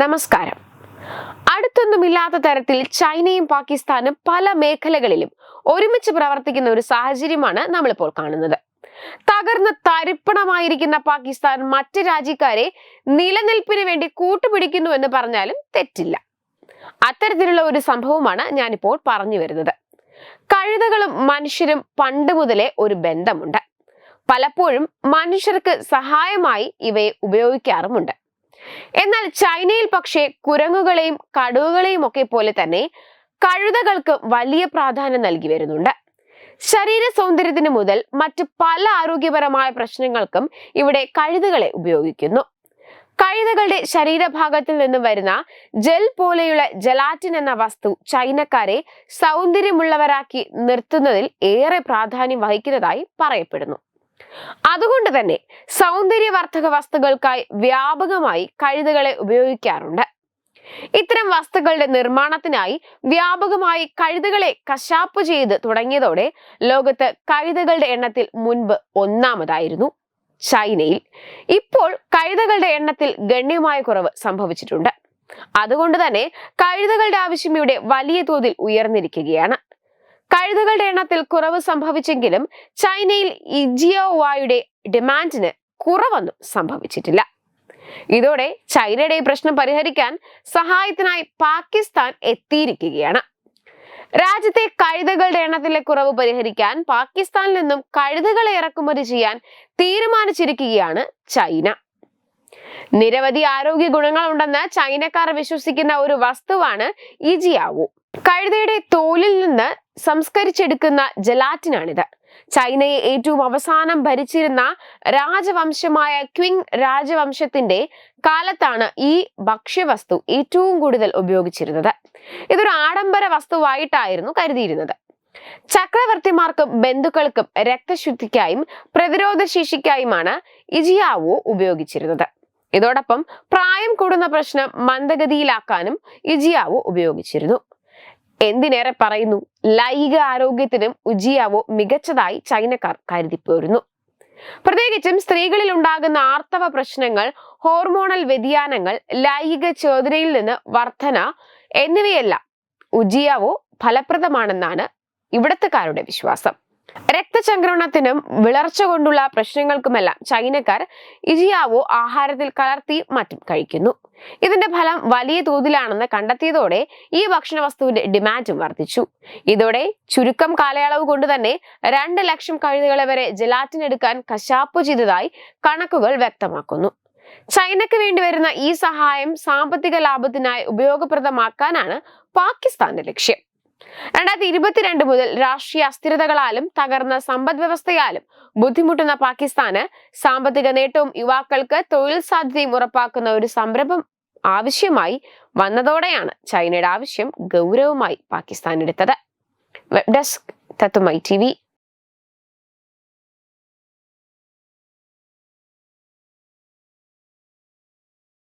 നമസ്കാരം. അടുത്തൊന്നുമില്ലാത്ത തരത്തിൽ ചൈനയും പാകിസ്ഥാനും പല മേഖലകളിലും ഒരുമിച്ച് പ്രവർത്തിക്കുന്ന ഒരു സാഹചര്യമാണ് നമ്മളിപ്പോൾ കാണുന്നത്. തകർന്ന് തരിപ്പണമായിരിക്കുന്ന പാകിസ്ഥാൻ മറ്റ് രാജ്യക്കാരെ നിലനിൽപ്പിന് വേണ്ടി കൂട്ടുപിടിക്കുന്നു എന്ന് പറഞ്ഞാലും തെറ്റില്ല. അത്തരത്തിലുള്ള ഒരു സംഭവമാണ് ഞാനിപ്പോൾ പറഞ്ഞു വരുന്നത്. കഴുതകളും മനുഷ്യരും പണ്ട് മുതലേ ഒരു ബന്ധമുണ്ട്. പലപ്പോഴും മനുഷ്യർക്ക് സഹായമായി ഇവയെ ഉപയോഗിക്കാറുമുണ്ട്. എന്നാൽ ചൈനയിൽ പക്ഷേ കുരങ്ങുകളെയും കടുവകളെയും ഒക്കെ പോലെ തന്നെ കഴുതകൾക്ക് വലിയ പ്രാധാന്യം നൽകി വരുന്നുണ്ട്. ശരീര സൗന്ദര്യത്തിന് മുതൽ മറ്റ് പല ആരോഗ്യപരമായ പ്രശ്നങ്ങൾക്കും ഇവിടെ കഴുതകളെ ഉപയോഗിക്കുന്നു. കഴുതകളുടെ ശരീരഭാഗത്തിൽ നിന്ന് വരുന്ന ജെൽ പോലെയുള്ള ജലാറ്റിൻ എന്ന വസ്തു ചൈനക്കാരെ സൗന്ദര്യമുള്ളവരാക്കി നിർത്തുന്നതിൽ ഏറെ പ്രാധാന്യം വഹിക്കുന്നതായി പറയപ്പെടുന്നു. അതുകൊണ്ട് തന്നെ സൗന്ദര്യവർദ്ധക വസ്തുക്കൾക്കായി വ്യാപകമായി കഴുതകളെ ഉപയോഗിക്കാറുണ്ട്. ഇത്തരം വസ്തുക്കളുടെ നിർമ്മാണത്തിനായി വ്യാപകമായി കഴുതകളെ കശാപ്പ് ചെയ്ത് തുടങ്ങിയതോടെ ലോകത്ത് കഴുതകളുടെ എണ്ണത്തിൽ മുൻപ് ഒന്നാമതായിരുന്നു ചൈനയിൽ. ഇപ്പോൾ കഴുതകളുടെ എണ്ണത്തിൽ ഗണ്യമായ കുറവ് സംഭവിച്ചിട്ടുണ്ട്. അതുകൊണ്ട് തന്നെ കഴുതകളുടെ ആവശ്യം ഇവിടെ വലിയ തോതിൽ ഉയർന്നിരിക്കുകയാണ്. കഴുതകളുടെ എണ്ണത്തിൽ കുറവ് സംഭവിച്ചെങ്കിലും ചൈനയിൽ ഇജിയോവായുടെ ഡിമാൻഡിന് കുറവൊന്നും സംഭവിച്ചിട്ടില്ല. ഇതോടെ ചൈനയുടെ ഈ പ്രശ്നം പരിഹരിക്കാൻ സഹായത്തിനായി പാകിസ്ഥാൻ എത്തിയിരിക്കുകയാണ്. രാജ്യത്തെ കഴുതകളുടെ എണ്ണത്തിലെ കുറവ് പരിഹരിക്കാൻ പാകിസ്ഥാനിൽ നിന്നും കഴുതകളെ ഇറക്കുമതി ചെയ്യാൻ തീരുമാനിച്ചിരിക്കുകയാണ് ചൈന. നിരവധി ആരോഗ്യ ഗുണങ്ങൾ ഉണ്ടെന്ന് ചൈനക്കാർ വിശ്വസിക്കുന്ന ഒരു വസ്തുവാണ് ഇജിയാവു കഴുതയുടെ തോലിൽ നിന്ന് സംസ്കരിച്ചെടുക്കുന്ന ജലാറ്റിനാണിത്. ചൈനയെ ഏറ്റവും അവസാനം ഭരിച്ചിരുന്ന രാജവംശമായ ക്വിങ് രാജവംശത്തിന്റെ കാലത്താണ് ഈ ഭക്ഷ്യവസ്തു ഏറ്റവും കൂടുതൽ ഉപയോഗിച്ചിരുന്നത്. ഇതൊരു ആഡംബര വസ്തുവായിട്ടായിരുന്നു കരുതിയിരുന്നത്. ചക്രവർത്തിമാർക്കും ബന്ധുക്കൾക്കും രക്തശുദ്ധിക്കായും പ്രതിരോധ ശേഷിക്കായുമാണ് ഇജിയാവോ ഉപയോഗിച്ചിരുന്നത്. ഇതോടൊപ്പം പ്രായം കൂടുന്ന പ്രശ്നം മന്ദഗതിയിലാക്കാനും ഇജിയാവോ ഉപയോഗിച്ചിരുന്നു. എന്തിനേറെ പറയുന്നു? ലൈംഗിക ആരോഗ്യത്തിനും ഉജിയാവോ മികച്ചതായി ചൈനക്കാർ കരുതിപ്പോരുന്നു പ്രത്യേകിച്ചും സ്ത്രീകളിൽ ഉണ്ടാകുന്ന ആർത്തവ പ്രശ്നങ്ങൾ ഹോർമോണൽ വ്യതിയാനങ്ങൾ ലൈംഗിക ചോദനയിൽ നിന്ന് വർധന എന്നിവയെല്ലാം ഉജിയാവോ ഫലപ്രദമാണെന്നാണ് ഇവിടത്തുകാരുടെ വിശ്വാസം. രക്തചംക്രമണത്തിനും വിളർച്ച കൊണ്ടുള്ള പ്രശ്നങ്ങൾക്കുമെല്ലാം ചൈനക്കാർ ഇജിയാവോ ആഹാരത്തിൽ കലർത്തി മറ്റും കഴിക്കുന്നു. ഇതിന്റെ ഫലം വലിയ തോതിലാണെന്ന് കണ്ടെത്തിയതോടെ ഈ ഭക്ഷണ വസ്തുവിന്റെ ഡിമാൻഡും വർദ്ധിച്ചു. ഇതോടെ ചുരുക്കം കാലയളവ് കൊണ്ട് തന്നെ രണ്ട് ലക്ഷം കഴുതുകളെ വരെ ജലാറ്റിൻ എടുക്കാൻ കശാപ്പ് ചെയ്തതായി കണക്കുകൾ വ്യക്തമാക്കുന്നു. ചൈനയ്ക്ക് വേണ്ടി വരുന്ന ഈ സഹായം സാമ്പത്തിക ലാഭത്തിനായി ഉപയോഗപ്രദമാക്കാനാണ് പാകിസ്ഥാന്റെ ലക്ഷ്യം. രണ്ടായിരത്തി ഇരുപത്തിരണ്ട് മുതൽ രാഷ്ട്രീയ അസ്ഥിരതകളാലും തകർന്ന സമ്പദ് വ്യവസ്ഥയാലും ബുദ്ധിമുട്ടുന്ന പാകിസ്ഥാന് സാമ്പത്തിക നേട്ടവും യുവാക്കൾക്ക് തൊഴിൽ സാധ്യതയും ഉറപ്പാക്കുന്ന ഒരു സംരംഭം ആവശ്യമായി വന്നതോടെയാണ് ചൈനയുടെ ആവശ്യം ഗൗരവമായി പാകിസ്ഥാൻ എടുത്തത് വെബ് ഡെസ്ക് തത്തുമൈ ടി